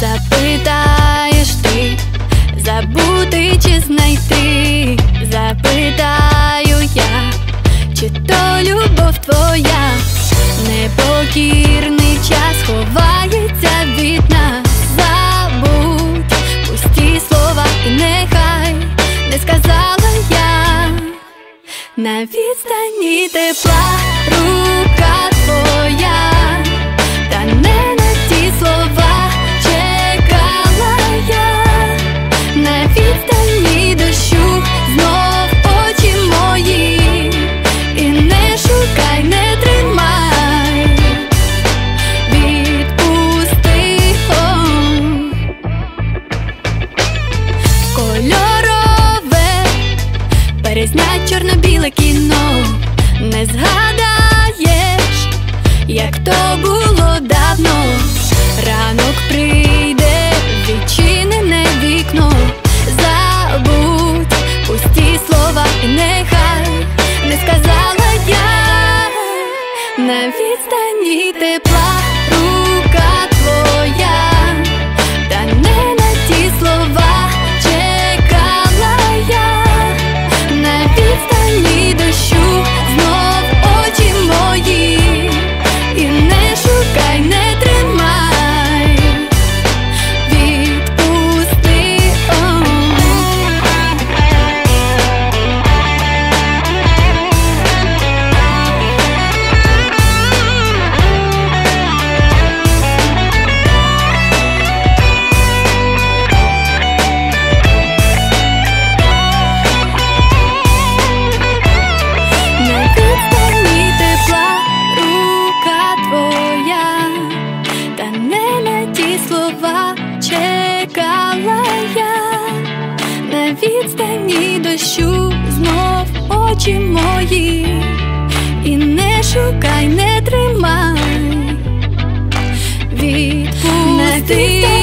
запитаєш ти, забути чи знайти, запитаю я, чи то любов твоя, непокірний час ховається від нас, забудь пусті слова, і нехай не сказала я. На відстані тепла перезнять чорно-біле кіно, не згадаєш, як то було давно, ранок прийде, відчинене вікно, забудь пусті слова, і нехай. Не сказала я на плющу знов очі мої, і не шукай, не тримай. Відпусти